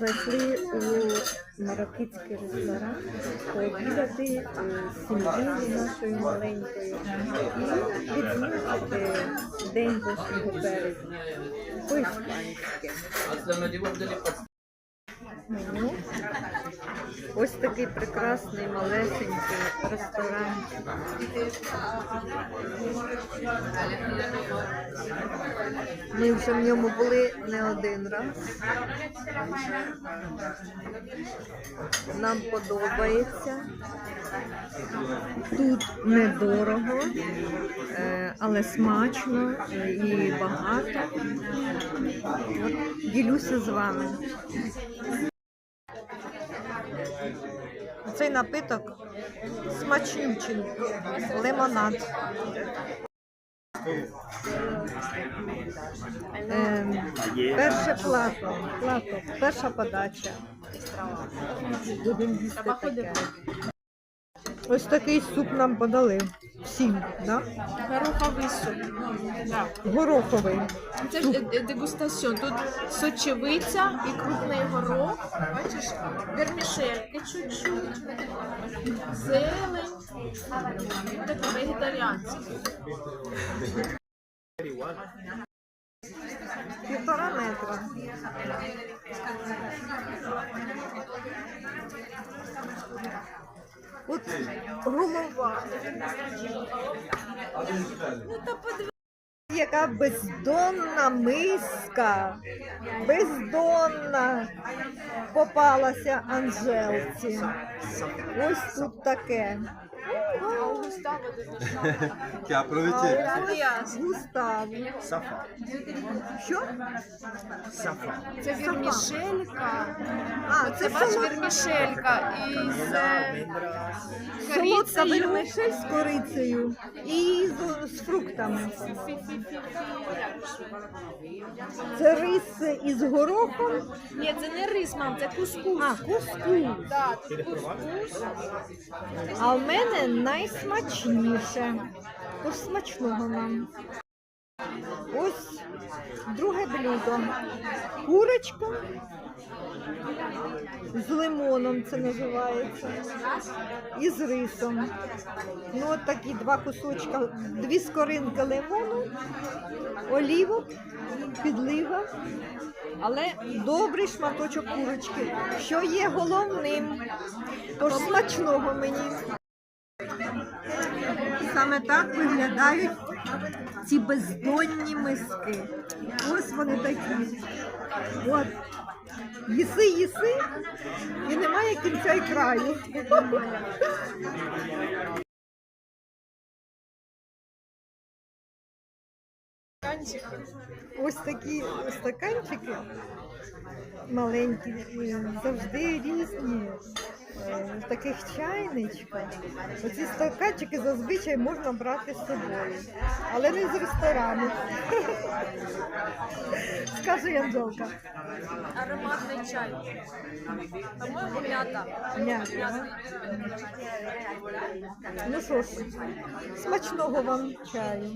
зайшли у марокканський ресторан пообідати е, з сім'єю нашою маленькою і відзначити День 8 березня по-іспанськи. Меню. Ось такий прекрасний малесенький ресторанчик. Ми вже в ньому були не один раз. Нам подобається. Тут недорого, е, але смачно і багато. Ділюся з вами. Цей напиток смачнючий, лимонад. Ем, перше плато, плато, перша подача. Ось такий суп нам подали. Всім, да? Гороховий суп. Да. Гороховий. Це ж е, дегустаціон. Тут сочевиця і крупний горох. Бачиш, вермішельки чуть-чуть, зелень. Таке вегетаріанське. Півтора метра. От голова. Яка бездонна миска, бездонна попалася Анжелці. Ось тут таке. Che approveché. Густав. Safa. Що? Safa. Це вермішелька. А, Це це бач солод- вермішелька із е, солодка корицею. вермишель з корицею і з, з фруктами. Це рис із горохом, Ні, це не рис, мам, це кускус. а кускус. Да, тут кускус. А в мене найсмачніше. Тож смачного нам. Ось друге блюдо. Курочка з лимоном це називається. І з рисом. Ну, от такі два кусочка, дві скоринки лимону, олівок, підлива, але добрий шматочок курочки, що є головним. Тож смачного мені. Саме так виглядають ці бездонні миски. Ось вони такі. От. Їси, їси, і немає кінця і краю. Ось такі стаканчики маленькі, завжди різні. Е, В таких чайничках. Оці стаканчики зазвичай можна брати з собою, але не з ресторану. Скажи, Анжелка. Ароматний чай. По-моєму, м'ята. М'ята. Ну що ж, смачного вам чаю.